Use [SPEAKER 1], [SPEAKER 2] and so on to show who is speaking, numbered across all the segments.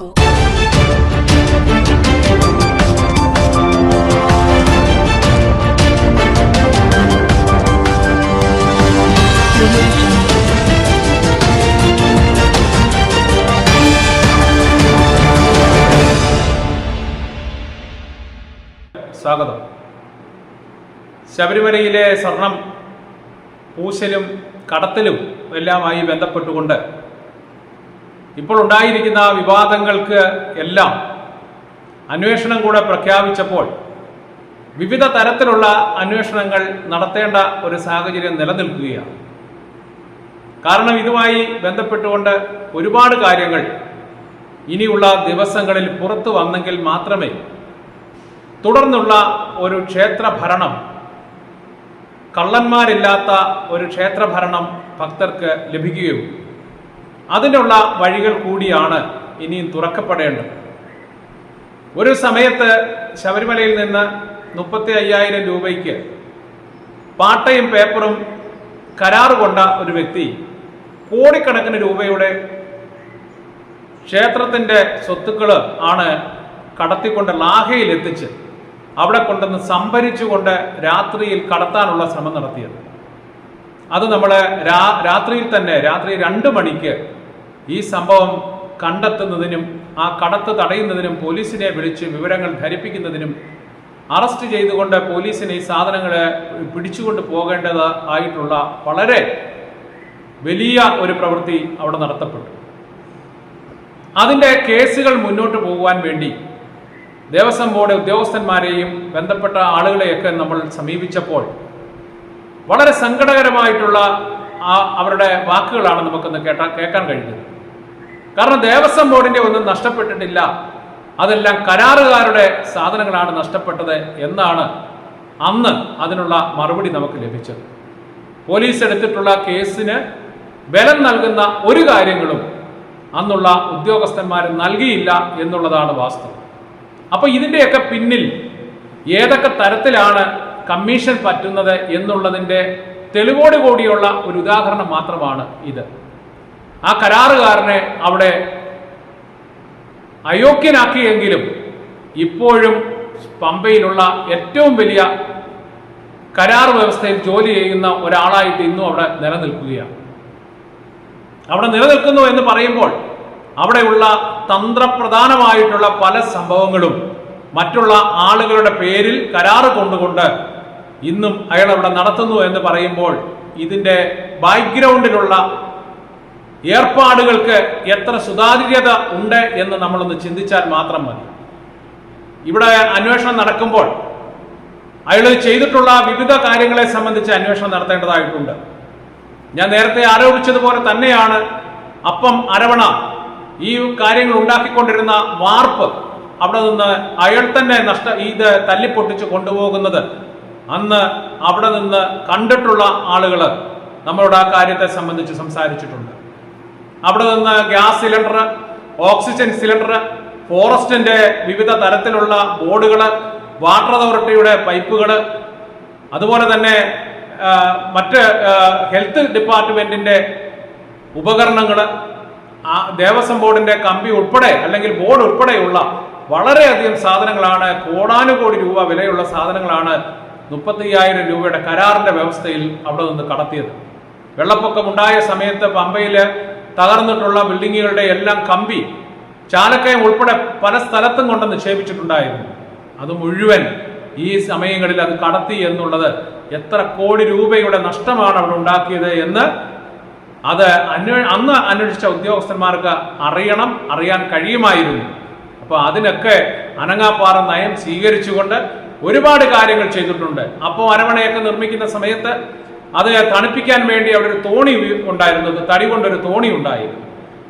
[SPEAKER 1] jungle.
[SPEAKER 2] സ്വാഗതം ശബരിമലയിലെ സ്വർണം പൂശലും കടത്തലും എല്ലാമായി ബന്ധപ്പെട്ടുകൊണ്ട് ഇപ്പോൾ ഉണ്ടായിരിക്കുന്ന വിവാദങ്ങൾക്ക് എല്ലാം അന്വേഷണം കൂടെ പ്രഖ്യാപിച്ചപ്പോൾ വിവിധ തരത്തിലുള്ള അന്വേഷണങ്ങൾ നടത്തേണ്ട ഒരു സാഹചര്യം നിലനിൽക്കുകയാണ്. കാരണം ഇതുമായി ബന്ധപ്പെട്ടുകൊണ്ട് ഒരുപാട് കാര്യങ്ങൾ ഇനിയുള്ള ദിവസങ്ങളിൽ പുറത്തു വന്നെങ്കിൽ മാത്രമേ തുടർന്നുള്ള ഒരു ക്ഷേത്ര ഭരണം കള്ളന്മാരില്ലാത്ത ഒരു ക്ഷേത്രഭരണം ഭക്തർക്ക് ലഭിക്കുകയുള്ളൂ. അതിനുള്ള വഴികൾ കൂടിയാണ് ഇനിയും തുറക്കപ്പെടേണ്ടത്. ഒരു സമയത്ത് ശബരിമലയിൽ നിന്ന് മുപ്പത്തി അയ്യായിരം രൂപയ്ക്ക് പാട്ടയും പേപ്പറും കരാറ് കൊണ്ട ഒരു വ്യക്തി കോടിക്കണക്കിന് രൂപയുടെ ക്ഷേത്രത്തിന്റെ സ്വത്തുക്കൾ ആണ് കടത്തിക്കൊണ്ട് ലാഹയിൽ എത്തിച്ച് അവിടെ കൊണ്ടുവന്ന് സംഭരിച്ചുകൊണ്ട് രാത്രിയിൽ കടത്താനുള്ള ശ്രമം നടത്തിയത്. അത് നമ്മൾ രാത്രിയിൽ തന്നെ രാത്രി രണ്ട് മണിക്ക് ഈ സംഭവം കണ്ടെത്തുന്നതിനും ആ കടത്ത് തടയുന്നതിനും പോലീസിനെ വിളിച്ച് വിവരങ്ങൾ ധരിപ്പിക്കുന്നതിനും അറസ്റ്റ് ചെയ്തുകൊണ്ട് പോലീസിന് ഈ സാധനങ്ങളെ പിടിച്ചുകൊണ്ട് പോകേണ്ടത് ആയിട്ടുള്ള വളരെ വലിയ ഒരു പ്രവൃത്തി അവിടെ നടത്തപ്പെട്ടു. അതിന്റെ കേസുകൾ മുന്നോട്ട് പോകുവാൻ വേണ്ടി ദേവസ്വം ബോർഡ് ഉദ്യോഗസ്ഥന്മാരെയും ബന്ധപ്പെട്ട ആളുകളെയൊക്കെ നമ്മൾ സമീപിച്ചപ്പോൾ വളരെ സങ്കടകരമായിട്ടുള്ള ആ അവരുടെ വാക്കുകളാണ് നമുക്കൊന്ന് കേട്ടാ കേൾക്കാൻ കഴിഞ്ഞത് കാരണം ദേവസ്വം ബോർഡിന്റെ ഒന്നും നഷ്ടപ്പെട്ടിട്ടില്ല. അതെല്ലാം കരാറുകാരുടെ സാധനങ്ങളാണ് നഷ്ടപ്പെട്ടത് എന്നാണ് അന്ന് അതിനുള്ള മറുപടി നമുക്ക് ലഭിച്ചത്. പോലീസ് എടുത്തിട്ടുള്ള കേസിന് ബലം നൽകുന്ന ഒരു കാര്യങ്ങളും അന്നുള്ള ഉദ്യോഗസ്ഥന്മാർ നൽകിയില്ല എന്നുള്ളതാണ് വാസ്തവം. അപ്പൊ ഇതിന്റെയൊക്കെ പിന്നിൽ ഏതൊക്കെ തരത്തിലാണ് കമ്മീഷൻ പറ്റുന്നത് എന്നുള്ളതിന്റെ തെളിവോട് കൂടിയുള്ള ഒരു ഉദാഹരണം മാത്രമാണ് ഇത്. ആ കരാറുകാരനെ അവിടെ അയോഗ്യനാക്കിയെങ്കിലും ഇപ്പോഴും പമ്പയിലുള്ള ഏറ്റവും വലിയ കരാർ വ്യവസ്ഥയിൽ ജോലി ചെയ്യുന്ന ഒരാളായിട്ട് ഇന്നും അവിടെ നിലനിൽക്കുകയാണ്. അവിടെ നിലനിൽക്കുന്നു എന്ന് പറയുമ്പോൾ അവിടെയുള്ള തന്ത്രപ്രധാനമായിട്ടുള്ള പല സംഭവങ്ങളും മറ്റുള്ള ആളുകളുടെ പേരിൽ കരാറ് കൊണ്ടുകൊണ്ട് ഇന്നും അയാൾ അവിടെ നടത്തുന്നു എന്ന് പറയുമ്പോൾ ഇതിന്റെ ബാക്ക്ഗ്രൗണ്ടിലുള്ള ഏർപ്പാടുകൾക്ക് എത്ര സുതാര്യത ഉണ്ട് എന്ന് നമ്മളൊന്ന് ചിന്തിച്ചാൽ മാത്രം മതി. ഇവിടെ അന്വേഷണം നടക്കുമ്പോൾ അയാൾ ചെയ്തിട്ടുള്ള വിവിധ കാര്യങ്ങളെ സംബന്ധിച്ച് അന്വേഷണം നടത്തേണ്ടതായിട്ടുണ്ട്. ഞാൻ നേരത്തെ ആരോപിച്ചതുപോലെ തന്നെയാണ് അപ്പം അരവണ ഈ കാര്യങ്ങൾ ഉണ്ടാക്കിക്കൊണ്ടിരുന്ന വാർപ്പ് അവിടെ നിന്ന് അയാൾ തന്നെ നഷ്ട ഇത് തല്ലിപ്പൊട്ടിച്ച് കൊണ്ടുപോകുന്നത് അന്ന് അവിടെ നിന്ന് കണ്ടിട്ടുള്ള ആളുകൾ നമ്മളോട് ആ കാര്യത്തെ സംബന്ധിച്ച് സംസാരിച്ചിട്ടുണ്ട്. അവിടെ നിന്ന് ഗ്യാസ് സിലിണ്ടർ ഓക്സിജൻ സിലിണ്ടർ ഫോറസ്റ്റിന്റെ വിവിധ തരത്തിലുള്ള ബോർഡുകൾ വാട്ടർ അതോറിറ്റിയുടെ പൈപ്പുകൾ അതുപോലെ തന്നെ മറ്റ് ഹെൽത്ത് ഡിപ്പാർട്ട്മെന്റിന്റെ ഉപകരണങ്ങൾ ദേവസ്വം ബോർഡിന്റെ കമ്പി ഉൾപ്പെടെ അല്ലെങ്കിൽ ബോർഡ് ഉൾപ്പെടെയുള്ള വളരെയധികം സാധനങ്ങളാണ് കോടാനുകോടി രൂപ വിലയുള്ള സാധനങ്ങളാണ് മുപ്പത്തി അയ്യായിരം രൂപയുടെ കരാറിന്റെ വ്യവസ്ഥയിൽ അവിടെ നിന്ന് കടത്തിയത്. വെള്ളപ്പൊക്കം ഉണ്ടായ സമയത്ത് പമ്പയിൽ തകർന്നിട്ടുള്ള ബിൽഡിങ്ങുകളുടെ എല്ലാം കമ്പി ചാലക്കയം ഉൾപ്പെടെ പല സ്ഥലത്തും കൊണ്ട് നിക്ഷേപിച്ചിട്ടുണ്ടായിരുന്നു അത് മുഴുവൻ ഈ സമയങ്ങളിൽ അത് കടത്തി എന്നുള്ളത് എത്ര കോടി രൂപയുടെ നഷ്ടമാണ് അവിടെ ഉണ്ടാക്കിയത് എന്ന് അത് അന്വേ അന്ന് അന്വേഷിച്ച ഉദ്യോഗസ്ഥന്മാർക്ക് അറിയണം അറിയാൻ കഴിയുമായിരുന്നു. അപ്പോൾ അതിനൊക്കെ അനങ്ങാപ്പാറ നയം സ്വീകരിച്ചുകൊണ്ട് ഒരുപാട് കാര്യങ്ങൾ ചെയ്തിട്ടുണ്ട്. അപ്പോൾ അരമണയൊക്കെ നിർമ്മിക്കുന്ന സമയത്ത് അത് തണുപ്പിക്കാൻ വേണ്ടി അവിടെ ഒരു തോണി ഉണ്ടായിരുന്നത് ഉണ്ടായിരുന്നു തടി കൊണ്ടൊരു തോണി ഉണ്ടായിരുന്നു.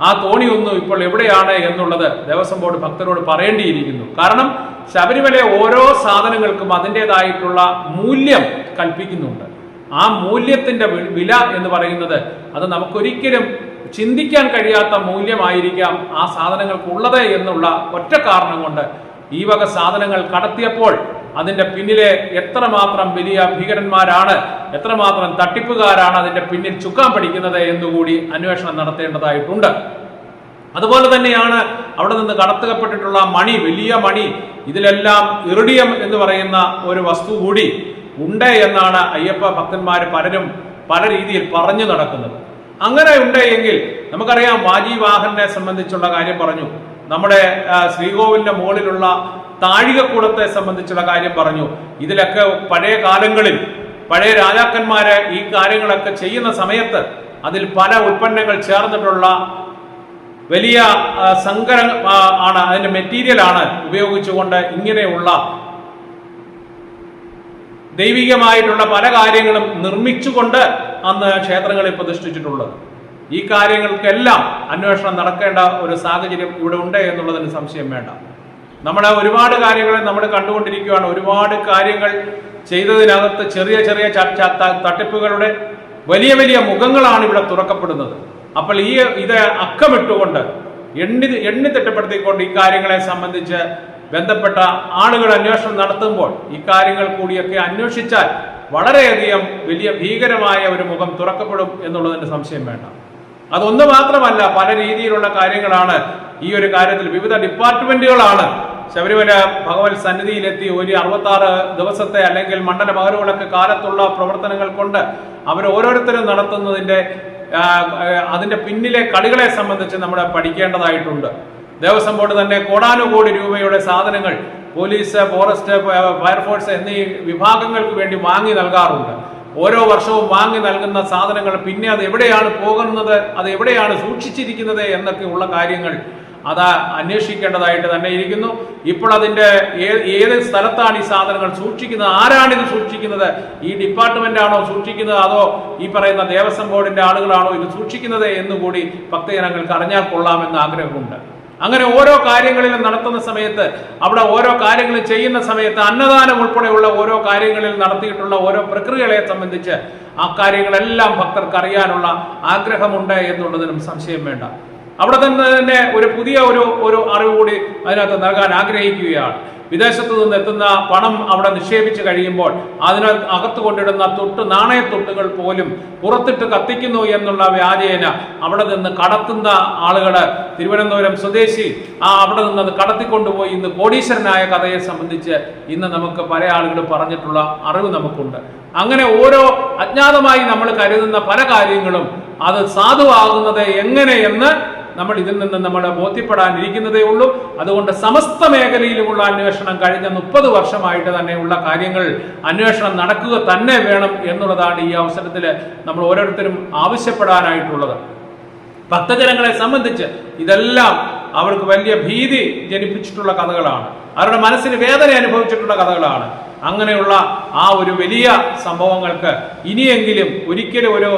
[SPEAKER 2] ആ തോണി ഒന്നും ഇപ്പോൾ എവിടെയാണ് എന്നുള്ളത് ദേവസ്വം ബോർഡ് ഭക്തരോട് പറയേണ്ടിയിരിക്കുന്നു. കാരണം ശബരിമല ഓരോ സാധനങ്ങൾക്കും അതിന്റെതായിട്ടുള്ള മൂല്യം കൽപ്പിക്കുന്നുണ്ട്. ആ മൂല്യത്തിന്റെ വില എന്ന് പറയുന്നത് അത് നമുക്കൊരിക്കലും ചിന്തിക്കാൻ കഴിയാത്ത മൂല്യമായിരിക്കാം ആ സാധനങ്ങൾക്കുള്ളത് എന്നുള്ള ഒറ്റ കാരണം കൊണ്ട് ഈ വക സാധനങ്ങൾ കടത്തിയപ്പോൾ അതിന്റെ പിന്നിലെ എത്രമാത്രം വലിയ ഭീകരന്മാരാണ് എത്രമാത്രം തട്ടിപ്പുകാരാണ് അതിന്റെ പിന്നിൽ ചുക്കാൻ പിടിക്കുന്നത് എന്നുകൂടി അന്വേഷണം നടത്തേണ്ടതായിട്ടുണ്ട്. അതുപോലെ തന്നെയാണ് അവിടെ നിന്ന് കടത്തുകപ്പെട്ടിട്ടുള്ള മണി വലിയ മണി ഇതിലെല്ലാം ഇറിഡിയം എന്ന് പറയുന്ന ഒരു വസ്തു കൂടി ഉണ്ട് എന്നാണ് അയ്യപ്പ ഭക്തന്മാർ പലരും പല രീതിയിൽ പറഞ്ഞു നടക്കുന്നത്. അങ്ങനെ ഉണ്ട് എങ്കിൽ നമുക്കറിയാം വാജി വാഹനെ സംബന്ധിച്ചുള്ള കാര്യം പറഞ്ഞു. നമ്മുടെ ശ്രീകോവിലിന്റെ മുകളിലുള്ള താഴികക്കുളത്തെ സംബന്ധിച്ചുള്ള കാര്യം പറഞ്ഞു. ഇതിലൊക്കെ പഴയ കാലങ്ങളിൽ പഴയ രാജാക്കന്മാര് ഈ കാര്യങ്ങളൊക്കെ ചെയ്യുന്ന സമയത്ത് അതിൽ പല ഉൽപ്പന്നങ്ങൾ ചേർന്നിട്ടുള്ള വലിയ സങ്കര ആണ് അതിന്റെ മെറ്റീരിയൽ ആണ് ഉപയോഗിച്ചുകൊണ്ട് ഇങ്ങനെയുള്ള ദൈവികമായിട്ടുള്ള പല കാര്യങ്ങളും നിർമ്മിച്ചുകൊണ്ട് അന്ന് ക്ഷേത്രങ്ങളിൽ പ്രതിഷ്ഠിച്ചിട്ടുള്ളത്. ഈ കാര്യങ്ങൾക്കെല്ലാം അന്വേഷണം നടക്കേണ്ട ഒരു സാഹചര്യം ഇവിടെ ഉണ്ട് എന്നുള്ളതിന് സംശയം വേണ്ട. നമ്മുടെ ഒരുപാട് കാര്യങ്ങൾ നമ്മൾ കണ്ടുകൊണ്ടിരിക്കുകയാണ്. ഒരുപാട് കാര്യങ്ങൾ ചെയ്തതിനകത്ത് ചെറിയ ചെറിയ തട്ടിപ്പുകളുടെ വലിയ വലിയ മുഖങ്ങളാണ് ഇവിടെ തുറക്കപ്പെടുന്നത്. അപ്പോൾ ഈ ഇത് അക്കമിട്ടുകൊണ്ട് എണ്ണി എണ്ണി തിട്ടപ്പെടുത്തിക്കൊണ്ട് കാര്യങ്ങളെ സംബന്ധിച്ച് ബന്ധപ്പെട്ട ആളുകൾ അന്വേഷണം നടത്തുമ്പോൾ ഈ കാര്യങ്ങൾ കൂടിയൊക്കെ അന്വേഷിച്ചാൽ വളരെയധികം വലിയ ഭീകരമായ ഒരു മുഖം തുറക്കപ്പെടും എന്നുള്ളതിന് സംശയം വേണ്ട. അതൊന്നു മാത്രമല്ല പല രീതിയിലുള്ള കാര്യങ്ങളാണ് ഈ ഒരു കാര്യത്തിൽ വിവിധ ഡിപ്പാർട്ട്മെന്റുകളാണ് ശബരിമല ഭഗവത് സന്നിധിയിലെത്തി ഒരു അറുപത്താറ് ദിവസത്തെ അല്ലെങ്കിൽ മണ്ഡല മകരവിളക്ക് കാലത്തുള്ള പ്രവർത്തനങ്ങൾ കൊണ്ട് അവർ ഓരോരുത്തരും നടത്തുന്നതിന്റെ അതിന്റെ പിന്നിലെ കളികളെ സംബന്ധിച്ച് നമ്മൾ പഠിക്കേണ്ടതായിട്ടുണ്ട്. ദേവസ്വം ബോർഡ് തന്നെ കോടാനുകോടി രൂപയുടെ സാധനങ്ങൾ പോലീസ് ഫോറസ്റ്റ് ഫയർഫോഴ്സ് എന്നീ വിഭാഗങ്ങൾക്ക് വേണ്ടി വാങ്ങി നൽകാറുണ്ട്. ഓരോ വർഷവും വാങ്ങി നൽകുന്ന സാധനങ്ങൾ പിന്നെ അത് എവിടെയാണ് പോകുന്നത് അത് എവിടെയാണ് സൂക്ഷിച്ചിരിക്കുന്നത് എന്നൊക്കെയുള്ള കാര്യങ്ങൾ അത് അന്വേഷിക്കേണ്ടതായിട്ട് തന്നെ ഇരിക്കുന്നു. ഇപ്പോൾ അതിന്റെ ഏത് സ്ഥലത്താണ് ഈ സാധനങ്ങൾ സൂക്ഷിക്കുന്നത്? ആരാണ് ഇത് സൂക്ഷിക്കുന്നത്? ഈ ഡിപ്പാർട്ട്മെന്റ് ആണോ സൂക്ഷിക്കുന്നത്? അതോ ഈ പറയുന്ന ദേവസ്വം ബോർഡിന്റെ ആളുകളാണോ ഇത് സൂക്ഷിക്കുന്നത് എന്നുകൂടി ഭക്തജനങ്ങൾക്ക് അറിഞ്ഞാൽ കൊള്ളാമെന്ന് ആഗ്രഹമുണ്ട്. അങ്ങനെ ഓരോ കാര്യങ്ങളിലും നടത്തുന്ന സമയത്ത് അവിടെ ഓരോ കാര്യങ്ങളും ചെയ്യുന്ന സമയത്ത് അന്നദാനം ഉൾപ്പെടെയുള്ള ഓരോ കാര്യങ്ങളിൽ നടത്തിയിട്ടുള്ള ഓരോ പ്രക്രിയകളെ സംബന്ധിച്ച് ആ കാര്യങ്ങളെല്ലാം ഭക്തർക്ക് അറിയാനുള്ള ആഗ്രഹമുണ്ട് എന്നുള്ളതിനും സംശയം വേണ്ട. അവിടെ തന്നെ തന്നെ ഒരു പുതിയ ഒരു ഒരു അറിവ് കൂടി അതിനകത്ത് നൽകാൻ ആഗ്രഹിക്കുകയാണ്. വിദേശത്തു നിന്ന് എത്തുന്ന പണം അവിടെ നിക്ഷേപിച്ചു കഴിയുമ്പോൾ അതിന് അകത്ത് കൊണ്ടിടുന്ന തൊട്ട് നാണയത്തൊട്ടുകൾ പോലും പുറത്തിട്ട് കത്തിക്കുന്നു എന്നുള്ള വ്യാജേന അവിടെ നിന്ന് കടത്തുന്ന ആളുകൾ തിരുവനന്തപുരം സ്വദേശി ആ അവിടെ നിന്ന് അത് കടത്തിക്കൊണ്ടുപോയി ഇന്ന് കോടീശ്വരനായ കഥയെ സംബന്ധിച്ച് ഇന്ന് നമുക്ക് പല ആളുകൾ പറഞ്ഞിട്ടുള്ള അറിവ് നമുക്കുണ്ട്. അങ്ങനെ ഓരോ അജ്ഞാതമായി നമ്മൾ കരുതുന്ന പല കാര്യങ്ങളും അത് സാധുവാകുന്നത് എങ്ങനെയെന്ന് നമ്മൾ ഇതിൽ നിന്ന് നമ്മൾ ബോധ്യപ്പെടാനിരിക്കുന്നതേ ഉള്ളൂ. അതുകൊണ്ട് സമസ്ത മേഖലയിലുമുള്ള അന്വേഷണം കഴിഞ്ഞ മുപ്പത് വർഷമായിട്ട് തന്നെയുള്ള കാര്യങ്ങൾ അന്വേഷണം നടക്കുക തന്നെ വേണം എന്നുള്ളതാണ് ഈ അവസരത്തിൽ നമ്മൾ ഓരോരുത്തരും ആവശ്യപ്പെടാനായിട്ടുള്ളത്. ഭക്തജനങ്ങളെ സംബന്ധിച്ച് ഇതെല്ലാം അവർക്ക് വലിയ ഭീതി ജനിപ്പിച്ചിട്ടുള്ള കഥകളാണ്. അവരുടെ മനസ്സിന് വേദന അനുഭവിച്ചിട്ടുള്ള കഥകളാണ്. അങ്ങനെയുള്ള ആ ഒരു വലിയ സംഭവങ്ങൾക്ക് ഇനിയെങ്കിലും ഒരിക്കലും ഒരു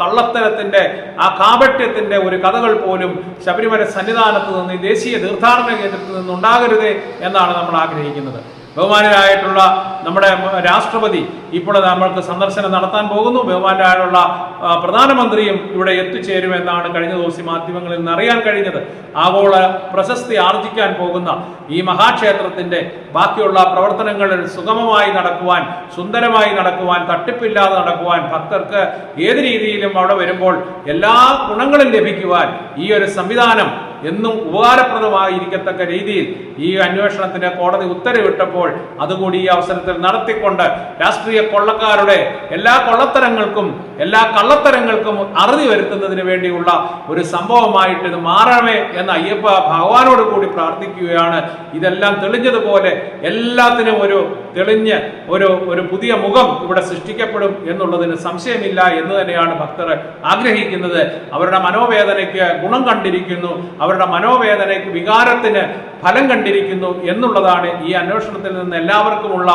[SPEAKER 2] കള്ളത്തരത്തിന്റെ ആ കാപട്യത്തിന്റെ ഒരു കഥകൾ പോലും ശബരിമല സന്നിധാനത്ത് നിന്ന് ദേശീയ തീർത്ഥാടന കേന്ദ്രത്തിൽ നിന്ന് ഉണ്ടാകരുതേ എന്നാണ് നമ്മൾ ആഗ്രഹിക്കുന്നത്. ബഹുമാനരായിട്ടുള്ള നമ്മുടെ രാഷ്ട്രപതി ഇപ്പോൾ നമ്മൾക്ക് സന്ദർശനം നടത്താൻ പോകുന്നു. ബഹുമാനരായുള്ള ആ, പ്രധാനമന്ത്രിയും ഇവിടെ എത്തിച്ചേരുമെന്നാണ് കഴിഞ്ഞ ദിവസം മാധ്യമങ്ങളിൽ നിന്ന് അറിയാൻ കഴിഞ്ഞത്. ആഗോള പ്രശസ്തി ആർജിക്കാൻ പോകുന്ന ഈ മഹാക്ഷേത്രത്തിന്റെ ബാക്കിയുള്ള പ്രവർത്തനങ്ങൾ സുഗമമായി നടക്കുവാൻ സുന്ദരമായി നടക്കുവാൻ തട്ടിപ്പില്ലാതെ നടക്കുവാൻ ഭക്തർക്ക് ഏത് രീതിയിലും അവിടെ വരുമ്പോൾ എല്ലാ ഗുണങ്ങളും ലഭിക്കുവാൻ ഈ ഒരു സംവിധാനം എന്നും ഉപകാരപ്രദമായിരിക്കത്തക്ക രീതിയിൽ ഈ അന്വേഷണത്തിന് കോടതി ഉത്തരവിട്ടപ്പോൾ അതുകൂടി ഈ അവസരത്തിൽ നടത്തിക്കൊണ്ട് രാഷ്ട്രീയ കൊള്ളക്കാരുടെ എല്ലാ കൊള്ളത്തരങ്ങൾക്കും എല്ലാ കള്ളത്തരങ്ങൾക്കും അറുതി വരുത്തുന്നതിന് വേണ്ടിയുള്ള ഒരു സംഭവമായിട്ട് ഇത് മാറണമേ എന്ന് അയ്യപ്പ ഭഗവാനോട് കൂടി പ്രാർത്ഥിക്കുകയാണ്. ഇതെല്ലാം തെളിഞ്ഞതുപോലെ എല്ലാത്തിനും ഒരു തെളിഞ്ഞ് ഒരു ഒരു പുതിയ മുഖം ഇവിടെ സൃഷ്ടിക്കപ്പെടും എന്നുള്ളതിന് സംശയമില്ല എന്ന് തന്നെയാണ് ഭക്തർ ആഗ്രഹിക്കുന്നത്. അവരുടെ മനോവേദനയ്ക്ക് ഗുണം കണ്ടിരിക്കുന്നു. അവരുടെ മനോവേദനയ്ക്ക് വികാരത്തിന് ഫലം കണ്ടിരിക്കുന്നു എന്നുള്ളതാണ് ഈ അന്വേഷണത്തിൽ നിന്ന് എല്ലാവർക്കുമുള്ള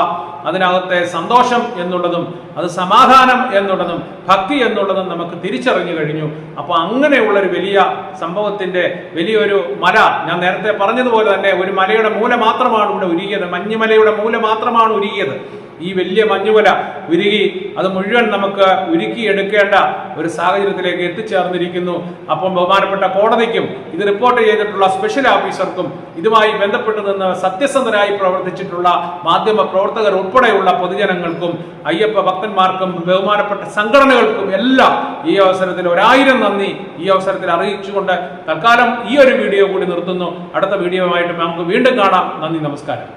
[SPEAKER 2] അതിനകത്തെ സന്തോഷം എന്നുള്ളതും അത് സമാധാനം എന്നുള്ളതും ഭക്തി എന്നുള്ളതും നമുക്ക് തിരിച്ചറിഞ്ഞു കഴിഞ്ഞു. അപ്പോൾ അങ്ങനെയുള്ളൊരു വലിയ സംഭവത്തിന്റെ വലിയൊരു മല ഞാൻ നേരത്തെ പറഞ്ഞതുപോലെ തന്നെ ഒരു മലയുടെ മൂല മാത്രമാണ് ഇവിടെ ഉരുകിയത്. മഞ്ഞുമലയുടെ മൂല മാത്രമാണ് മാത്രമാണ് ഉരുകിയത്. ഈ വലിയ മഞ്ഞുവല ഉരുകി അത് മുഴുവൻ നമുക്ക് ഉരുക്കിയെടുക്കേണ്ട ഒരു സാഹചര്യത്തിലേക്ക് എത്തിച്ചേർന്നിരിക്കുന്നു. അപ്പം ബഹുമാനപ്പെട്ട കോടതിക്കും ഇത് റിപ്പോർട്ട് ചെയ്തിട്ടുള്ള സ്പെഷ്യൽ ഓഫീസർക്കും ഇതുമായി ബന്ധപ്പെട്ട് നിന്ന് സത്യസന്ധരായി പ്രവർത്തിച്ചിട്ടുള്ള മാധ്യമ പ്രവർത്തകർ ഉൾപ്പെടെയുള്ള പൊതുജനങ്ങൾക്കും അയ്യപ്പ ഭക്തന്മാർക്കും ബഹുമാനപ്പെട്ട സംഘടനകൾക്കും എല്ലാം ഈ അവസരത്തിൽ ഒരായിരം നന്ദി ഈ അവസരത്തിൽ അറിയിച്ചുകൊണ്ട് തൽക്കാലം ഈ ഒരു വീഡിയോ കൂടി നിർത്തുന്നു. അടുത്ത വീഡിയോ ആയിട്ട് നമുക്ക് വീണ്ടും കാണാം. നന്ദി നമസ്കാരം.